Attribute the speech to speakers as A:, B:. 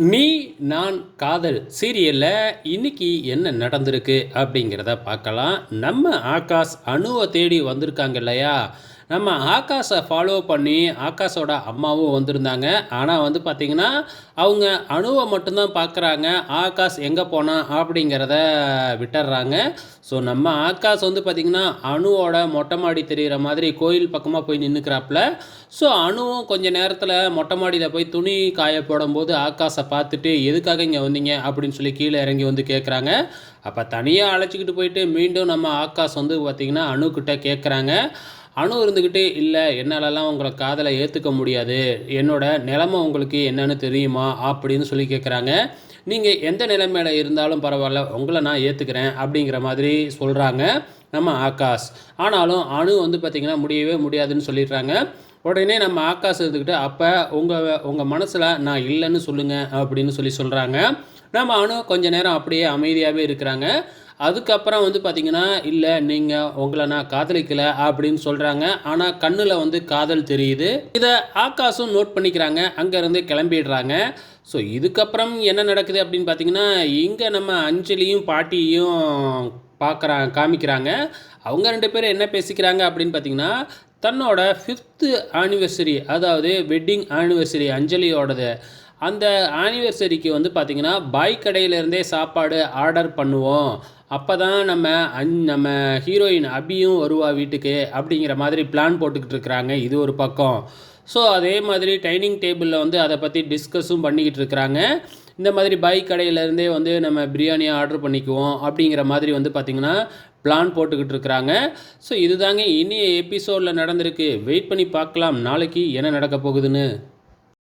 A: நீ நான் காதல் சீரியலில் இன்னைக்கு என்ன நடந்திருக்கு அப்படிங்கிறத பார்க்கலாம். நம்ம ஆகாஷ் அணுவை தேடி வந்திருக்காங்க இல்லையா? நம்ம ஆகாஷை ஃபாலோ பண்ணி ஆகாஷோட அம்மாவும் வந்திருந்தாங்க. ஆனால் வந்து பார்த்திங்கன்னா அவங்க அணுவை மட்டும்தான் பார்க்குறாங்க ஆகாஷ் எங்கே போனான் அப்படிங்கிறத விட்டுடுறாங்க ஸோ நம்ம ஆகாஷ் வந்து பார்த்திங்கன்னா அணுவோட மொட்டை மாடி தெரிகிற மாதிரி கோயில் பக்கமாக போய் நின்றுக்கிறாப்புல ஸோ அணுவும் கொஞ்ச நேரத்தில் மொட்டை மாடியில் போய் துணி காய போடும்போது ஆகாஷை பார்த்துட்டு எதுக்காக இங்கே வந்தீங்க? அப்படின்னு சொல்லி கீழே இறங்கி வந்து கேட்குறாங்க அப்போ தனியாக அழைச்சிக்கிட்டு போயிட்டு மீண்டும் நம்ம ஆகாஷ் வந்து பார்த்திங்கன்னா அணுக்கிட்ட கேட்குறாங்க அணு இருந்துக்கிட்டு இல்லை என்னாலலாம் உங்களை காதலை ஏற்றுக்க முடியாது. என்னோட நிலமை உங்களுக்கு என்னன்னு தெரியுமா? அப்படின்னு சொல்லி கேட்குறாங்க நீங்கள் எந்த நிலைமையில இருந்தாலும் பரவாயில்ல உங்களை நான் ஏற்றுக்கிறேன் அப்படிங்கிற மாதிரி சொல்கிறாங்க நம்ம ஆகாஷ். ஆனாலும் அணு வந்து பார்த்திங்கன்னா முடியவே முடியாதுன்னு சொல்லிடுறாங்க. உடனே நம்ம ஆகாஷ் இருந்துக்கிட்டு அப்போ உங்கள் உங்கள் மனசில் நான் இல்லைன்னு சொல்லுங்கள் அப்படின்னு சொல்லி சொல்கிறாங்க நம்ம அணு கொஞ்ச நேரம் அப்படியே அமைதியாகவே இருக்கிறாங்க. அதுக்கப்புறம் வந்து பார்த்திங்கன்னா இல்லை நீங்கள் உங்களை நான் காதலிக்கலை அப்படின்னு சொல்கிறாங்க ஆனால் கண்ணில் வந்து காதல் தெரியுது. இதை ஆகாஷும் நோட் பண்ணிக்கிறாங்க. அங்கேருந்து கிளம்பிடுறாங்க. ஸோ இதுக்கப்புறம் என்ன நடக்குது அப்படின்னு பார்த்தீங்கன்னா இங்கே நம்ம அஞ்சலியும் பாட்டியும் பார்க்குறாங்க காமிக்கிறாங்க. அவங்க ரெண்டு பேரும் என்ன பேசிக்கிறாங்க அப்படின்னு பார்த்தீங்கன்னா தன்னோட ஃபிஃப்த்து ஆனிவர்சரி அதாவது வெட்டிங் ஆனிவர்சரி அஞ்சலியோடது. அந்த ஆனிவர்சரிக்கு வந்து பார்த்திங்கன்னா பாய் கடையிலேருந்தே சாப்பாடு ஆர்டர் பண்ணுவோம். அப்போ தான் நம்ம அந் நம்ம ஹீரோயின் அபியும் வருவா வீட்டுக்கு அப்படிங்கிற மாதிரி பிளான் போட்டுக்கிட்டு இருக்கிறாங்க. இது ஒரு பக்கம். ஸோ அதே மாதிரி டைனிங் டேபிளில் வந்து அதை பற்றி டிஸ்கஸும் பண்ணிக்கிட்டு இருக்கிறாங்க. இந்த மாதிரி பைக் கடையிலேருந்தே வந்து நம்ம பிரியாணியை ஆர்டர் பண்ணிக்குவோம் அப்படிங்கிற மாதிரி வந்து பார்த்திங்கன்னா பிளான் போட்டுக்கிட்டு இருக்கிறாங்க. ஸோ இதுதாங்க இனிய எபிசோடில் நடந்திருக்கு. வெயிட் பண்ணி பார்க்கலாம். நாளைக்கு என்ன நடக்க போகுதுன்னு.